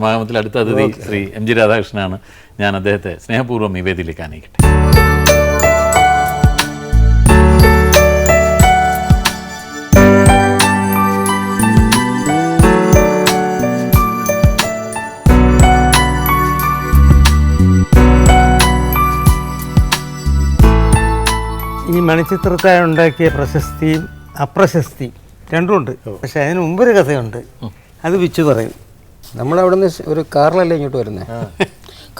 സമാഗമത്തിൽ അടുത്ത അതിഥി Shri M G രാധാകൃഷ്ണനാണ്. ഞാൻ അദ്ദേഹത്തെ സ്നേഹപൂർവം ഈ വേദിയിലേക്ക് ആനയിക്കട്ടെ. ഈ മണിച്ചിത്രത്തെ ഉണ്ടാക്കിയ പ്രശസ്തിയും അപ്രശസ്തിയും രണ്ടുമുണ്ട്. പക്ഷെ അതിന് മുമ്പൊരു കഥയുണ്ട്. അത് വിച്ചു പറയും. നമ്മളവിടെ നിന്ന് ഒരു കാറിലല്ലേ ഇങ്ങോട്ട് വരുന്നത്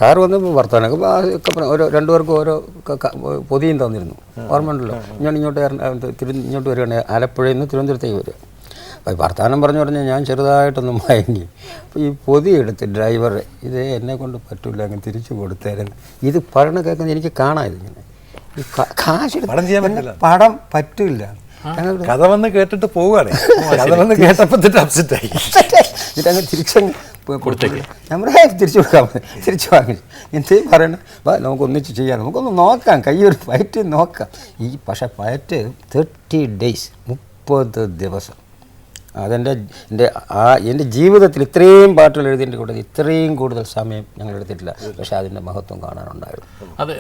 കാർ വന്നപ്പോൾ വർത്തമാനമൊക്കെ ഓരോ രണ്ടുപേർക്കും ഓരോ പൊതിയും തന്നിരുന്നു. ഓർമ്മ ഉണ്ടല്ലോ ഞാൻ ഇങ്ങോട്ട് തിരു ഇങ്ങോട്ട് വരികയാണ്. ആലപ്പുഴയിൽ നിന്ന് തിരുവനന്തപുരത്തേക്ക് വരും അപ്പോൾ വർത്തമാനം പറഞ്ഞു പറഞ്ഞാൽ ഞാൻ ചെറുതായിട്ടൊന്നും വാങ്ങി അപ്പോൾ ഈ പൊതി എടുത്ത് ഡ്രൈവർ ഇത് എന്നെ കൊണ്ട് പറ്റില്ല അങ്ങ് തിരിച്ചു കൊടുത്തേരുന്നു. ഇത് പറയണ കേൾക്കുന്നത് എനിക്ക് കാണാം ഇതിങ്ങനെ ഈ കാശ് പടം ചെയ്യാൻ പറ്റില്ല. പടം പറ്റില്ല. ഞങ്ങൾ കഥ വന്ന് കേട്ടിട്ട് പോവുകയാണ്. കഥ വന്ന് കേട്ടപ്പോൾ തന്നെ അപ്സെറ്റ് ആയി. ഇതങ്ങ് തിരിച്ചങ്ങ് നമ്മുടെ തിരിച്ചു കൊടുക്കാൻ മതി തിരിച്ചു വാങ്ങി. എന്തേലും പറയണേ? വാ നമുക്ക് ഒന്നിച്ച് ചെയ്യാം നമുക്കൊന്ന് നോക്കാം കയ്യൊരു പയറ്റ് നോക്കാം. ഈ പക്ഷേ പയറ്റ് തേർട്ടി ഡേയ്സ് മുപ്പത് ദിവസം. അതെന്റെ എന്റെ ആ എന്റെ ജീവിതത്തിൽ ഇത്രയും പാട്ടുകൾ എഴുതിന്റെ കൂടെ ഇത്രയും കൂടുതൽ സമയം ഞങ്ങൾ എടുത്തിട്ടില്ല. പക്ഷേ അതിന്റെ മഹത്വം കാണാനുണ്ടായിരുന്നു. അത്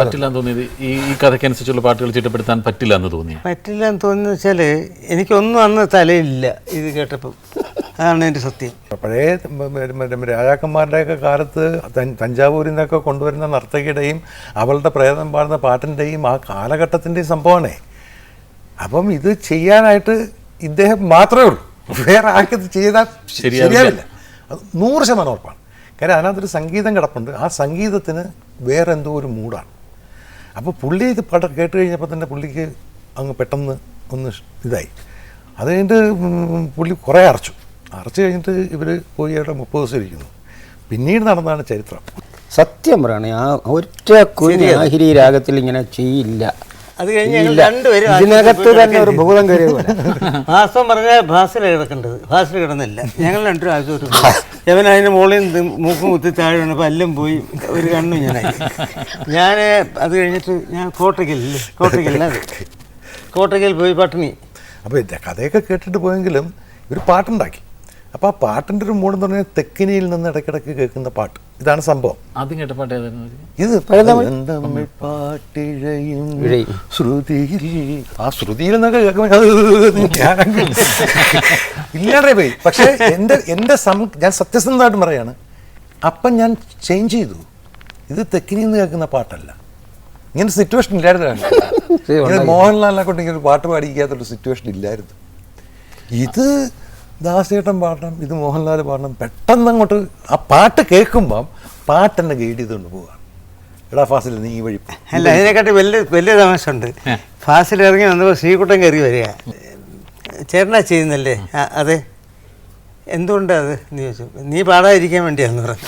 പറ്റില്ല എന്ന് തോന്നിയത്? ഈ ഈ കഥയ്ക്കനുസരിച്ചുള്ള പാട്ടുകൾ ചിട്ടപ്പെടുത്താൻ പറ്റില്ല എന്ന് തോന്നി പറ്റില്ല എന്ന് തോന്നുന്നു വെച്ചാൽ എനിക്കൊന്നും അന്ന് തലയില്ല ഇത് കേട്ടപ്പോൾ അതാണ് എന്റെ സത്യം. പഴയ രാജാക്കന്മാരുടെയൊക്കെ കാലത്ത് തഞ്ചാവൂരിൽ നിന്നൊക്കെ കൊണ്ടുവരുന്ന നർത്തകിയുടെയും അവളുടെ പ്രേതം പാടുന്ന പാട്ടിന്റെയും ആ കാലഘട്ടത്തിന്റെയും സംഭവമാണേ. അപ്പം ഇത് ചെയ്യാനായിട്ട് ഇദ്ദേഹം മാത്രമേ ഉള്ളൂ. വേറെ ആർക്കത് ചെയ്താൽ ശരിയാവില്ല. ശരിയാവില്ല. അത് നൂറ് ശതമാനം ഉറപ്പാണ്. കാര്യം അതിനകത്തൊരു സംഗീതം കിടപ്പുണ്ട്. ആ സംഗീതത്തിന് വേറെ എന്തോ ഒരു മൂഡാണ്. അപ്പോൾ പുള്ളി ഇത് പാട്ട് കേട്ട് കഴിഞ്ഞപ്പോൾ തന്നെ പുള്ളിക്ക് അങ്ങ് പെട്ടെന്ന് ഒന്ന് ഇതായി. അത് കഴിഞ്ഞിട്ട് പുള്ളി കുറേ അറച്ചു. അറച്ചു കഴിഞ്ഞിട്ട് ഇവർ പോയി അവിടെ മുപ്പത് ദിവസം ഇരിക്കുന്നു. പിന്നീട് നടന്നതാണ് ചരിത്രം. സത്യം പറയണേ ആ ഒറ്റ കുരി ആഹിരി രാഗത്തിൽ ഇങ്ങനെ ചെയ്യില്ല. അത് കഴിഞ്ഞ് ഞങ്ങൾ. രണ്ടുപേരും ഇതിനകത്ത് തന്നെ ഒരു ഭൂതം കയറിയത് പോലെ. വാസ്തവം പറഞ്ഞാൽ ഭാസില കിടക്കേണ്ടത്? ഭാസിൽ കിടന്നില്ല. ഞങ്ങൾ രണ്ടുപേരും ആശുപത്രി പോയി. അതിന് മുകളിൽ മൂക്കും കുത്തി താഴെ വീണപ്പോൾ എല്ലാം പോയി. ഒരു കണ്ണു ഞാനായി ഞാൻ അത് കഴിഞ്ഞിട്ട് ഞാൻ കോട്ടയ്ക്കല്ലേ കോട്ടയ്ക്കല്ല അത് കോട്ടയ്ക്കൽ പോയി പട്ടിണി. അപ്പോൾ കഥയൊക്കെ കേട്ടിട്ട് പോയെങ്കിലും ഒരു പാട്ടുണ്ടാക്കി. അപ്പോൾ ആ പാട്ടിന്റെ ഒരു മൂടെന്ന് പറഞ്ഞാൽ തെക്കിനിയിൽ നിന്ന് ഇടയ്ക്കിടയ്ക്ക് കേൾക്കുന്ന പാട്ട്. ഇതാണ് സംഭവം. ആദ്യം കേട്ട പാട്ട് ഏതായിരുന്നു ഇത് പാട്ടിഴയും. ശ്രുതിയിൽ. ആ ശ്രുതിയിൽ എന്നൊക്കെ കേൾക്കുമ്പോൾ ഇല്ലാണ്ടേ ഇല്ലാതെ പോയി. പക്ഷേ എന്റെ എന്റെ സം ഞാൻ സത്യസന്ധമായിട്ട് പറയാണ് അപ്പം ഞാൻ ചേഞ്ച് ചെയ്തു. ഇത് തെക്കിനിയിൽ നിന്ന് കേൾക്കുന്ന പാട്ടല്ല. ഇങ്ങനെ സിറ്റുവേഷൻ ഇല്ലായിരുന്നു മോഹൻലാലിനെ കൊണ്ട് ഇങ്ങനെ ഒരു പാട്ട് പാടിക്കാത്തൊരു സിറ്റുവേഷൻ ഇല്ലായിരുന്നു. ഇത് ദാസേട്ടൻ പാടണം ഇത് മോഹൻലാൽ പാടണം. പെട്ടെന്ന് അങ്ങോട്ട് ആ പാട്ട് കേൾക്കുമ്പം പാട്ടെന്നെ ഗൈഡ് ചെയ്തുകൊണ്ട് പോവുകയാണ് എടാ ഫാസിൽ നീ ഈ വഴി അല്ല അതിനെക്കാട്ടി വലിയ വലിയ തമാശ ഉണ്ട് ഫാസിൽ ഇറങ്ങി വന്നപ്പോൾ ശ്രീകുട്ടൻ കയറി വരിക. ചേട്ടനാ ചെയ്യുന്നല്ലേ? ആ, അതെ. എന്തുകൊണ്ടാ അത്? നീ ചോദിച്ചു. നീ പാടാതിരിക്കാൻ വേണ്ടിയാന്ന് പറഞ്ഞു.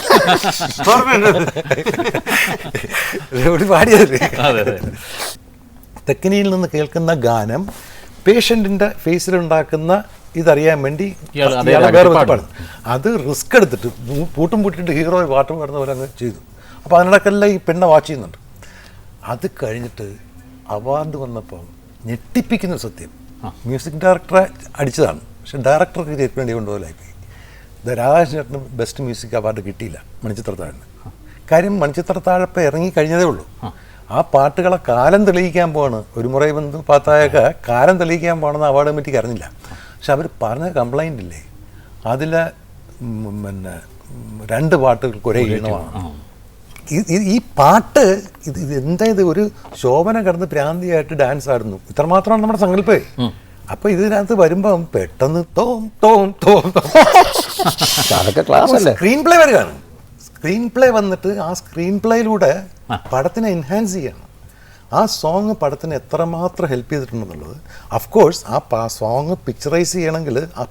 ഓർമ്മയുണ്ടോ തെക്കനിയിൽ അതെ അതെ നിന്ന് കേൾക്കുന്ന ഗാനം പേഷ്യന്റിന്റെ ഫേസിലുണ്ടാക്കുന്ന ഇതറിയാൻ വേണ്ടി ഇയാൾ വേറെ. പാടും അത് റിസ്ക് എടുത്തിട്ട് പൂട്ടും പൂട്ടിട്ട് ഹീറോ പാട്ടും പാടുന്ന പോലെ അങ്ങ് ചെയ്തു. അപ്പോൾ അതിനിടയ്ക്കെല്ലാം ഈ പെണ്ണെ വാച്ച് ചെയ്യുന്നുണ്ട്. അത് കഴിഞ്ഞിട്ട് അവാർഡ് വന്നപ്പോൾ ഞെട്ടിപ്പിക്കുന്ന സത്യം. മ്യൂസിക് ഡയറക്ടറെ അടിച്ചതാണ്. പക്ഷെ ഡയറക്ടർക്ക് വേണ്ടി കൊണ്ടുപോലായിപ്പോയി രാധാകൃഷ്ണേട്ടന് ബെസ്റ്റ് മ്യൂസിക് അവാർഡ് കിട്ടിയില്ല മണിച്ചിത്രത്താഴിന്. കാര്യം മണിച്ചിത്രത്താഴപ്പം ഇറങ്ങി കഴിഞ്ഞതേ ഉള്ളൂ. ആ. പാട്ടുകളെ കാലം തെളിയിക്കാൻ പോവാണ്. ഒരു മുറൈ ബന്ധു പാത്തായൊക്കെ കാലം തെളിയിക്കാൻ പോകണമെന്ന് അവാർഡ് കമ്മിറ്റിക്ക് അറിഞ്ഞില്ല. പക്ഷെ അവർ പറഞ്ഞ കംപ്ലൈന്റ് ഇല്ലേ? അതിൽ പിന്നെ രണ്ട് പാട്ടുകൾക്ക് ഒരേ ഈണമാണ്. ഈ- പാട്ട് ഇത് ഇത് എന്താ ഇത്? ഒരു ശോഭന കടന്ന് പ്രാന്തിയായിട്ട് ഡാൻസ് ആടുന്നു. ഇത്രമാത്രമാണ് നമ്മുടെ സങ്കല്പേ. അപ്പൊ ഇതിനകത്ത് വരുമ്പം പെട്ടെന്ന് തോം തോം തോം അതൊക്കെ ക്ലാസ് അല്ലേ? സ്ക്രീൻ പ്ലേ വരികയാണ് സ്ക്രീൻ പ്ലേ വന്നിട്ട് ആ സ്ക്രീൻ പ്ലേയിലൂടെ പടത്തിനെ എൻഹാൻസ് ചെയ്യണം. ആ സോങ് പടത്തിന് എത്രമാത്രം ഹെൽപ്പ് ചെയ്തിട്ടുണ്ടെന്നുള്ളത് അഫ്കോഴ്സ് ആ പാ സോങ് പിക്ചറൈസ് ചെയ്യണമെങ്കിൽ ആ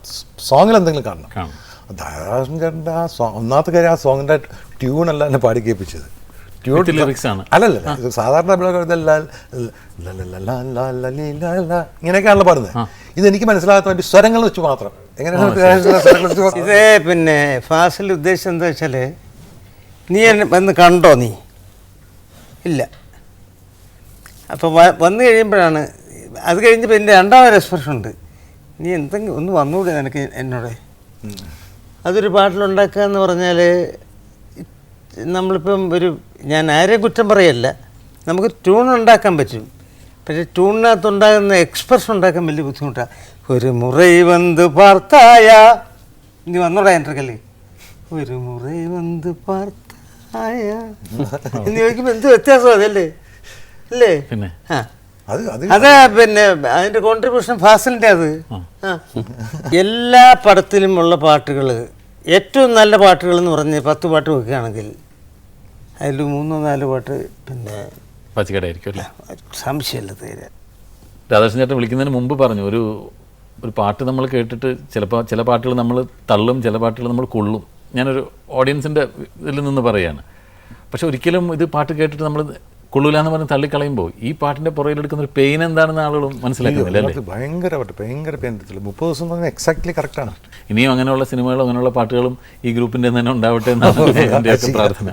സോങ്ങിൽ എന്തെങ്കിലും കാണണം. കാണും. ധാരാളം ആ സോങ് ഒന്നാമത്തെ കാര്യം ആ സോങ്ങിന്റെ ട്യൂണല്ല എന്നെ പാടി കേൾപ്പിച്ചത്. ട്യൂൺ With ആണ്. അല്ലല്ല സാധാരണ ഇങ്ങനെയൊക്കെയാണല്ലോ പാടുന്നത്. ഇത് എനിക്ക് മനസ്സിലാകാത്ത വേണ്ടി സ്വരങ്ങൾ വെച്ച് മാത്രം. എങ്ങനെയാണ് ഇത് പിന്നെ ഫാസിൽ ഉദ്ദേശം എന്താ വെച്ചാൽ നീ എന്നെ വന്ന് കണ്ടോ നീ? ഇല്ല. അപ്പോൾ വന്നു കഴിയുമ്പോഴാണ് അത് കഴിഞ്ഞപ്പോൾ എന്റെ രണ്ടാമത് എക്സ്പ്രഷൻ ഉണ്ട് നീ എന്തെങ്കിലും ഒന്ന് വന്നുകൂടെ നിനക്ക് എന്നോട്? അതൊരു പാട്ടിലുണ്ടാക്കുക എന്ന് പറഞ്ഞാൽ നമ്മളിപ്പം ഒരു ഞാൻ ആരെയും കുറ്റം പറയല്ല. നമുക്ക് ട്യൂൺ ഉണ്ടാക്കാൻ പറ്റും. പക്ഷേ ട്യൂണിനകത്ത് ഉണ്ടാകുന്ന എക്സ്പ്രഷൻ ഉണ്ടാക്കാൻ വലിയ ബുദ്ധിമുട്ടാണ് ഒരു മുറൈ വന്ന് പാർത്തായ നീ വന്നോടാ എന്റെ കല്ലേ ഒരു മുറൈ വന്ന് പാർത്തായ. എന്ന് ചോദിക്കുമ്പോൾ എന്ത് വ്യത്യാസം അതല്ലേ? അല്ലേ പിന്നെ. ആ. അത് അത് അത് പിന്നെ അതിന്റെ കോൺട്രിബ്യൂഷൻ ഫാസിലിന്റെ അത്. ആ. എല്ലാ പടത്തിലും ഉള്ള പാട്ടുകൾ ഏറ്റവും നല്ല പാട്ടുകൾ എന്ന് പറഞ്ഞ് പത്ത് പാട്ട് വെക്കുകയാണെങ്കിൽ അതിൽ മൂന്നോ നാലോ പാട്ട് പിന്നെ പച്ചക്കടയായിരിക്കും അല്ലേ? സംശയമില്ല തീരെ. രാധാകൃഷ്ണൻ ചേട്ടൻ വിളിക്കുന്നതിന് മുമ്പ് പറഞ്ഞു ഒരു ഒരു പാട്ട് നമ്മൾ കേട്ടിട്ട് ചിലപ്പോൾ ചില പാട്ടുകൾ നമ്മൾ തള്ളും ചില പാട്ടുകൾ നമ്മൾ കൊള്ളും. ഞാനൊരു ഓഡിയൻസിന്റെ ഇതിൽ നിന്ന് പറയുകയാണ്. പക്ഷെ ഒരിക്കലും ഇത് പാട്ട് കേട്ടിട്ട് നമ്മൾ കൊള്ളൂല എന്ന് പറഞ്ഞ് തള്ളിക്കളയുമ്പോൾ ഈ പാട്ടിന്റെ പുറകിലെടുക്കുന്ന ഒരു പെയിൻ എന്താണെന്ന് ആളുകളും മനസ്സിലാക്കുന്നില്ല ഭയങ്കരമായിട്ട് ഭയങ്കര പേരത്തിൽ മുപ്പത് ദിവസം പറഞ്ഞാൽ എക്സാക്ട്ലി കറക്റ്റാണ് ഇനിയും അങ്ങനെയുള്ള സിനിമകളും അങ്ങനെയുള്ള പാട്ടുകളും ഈ ഗ്രൂപ്പിന്റെ തന്നെ ഉണ്ടാവട്ടെ എന്നാണ് എന്റെ പ്രാർത്ഥന.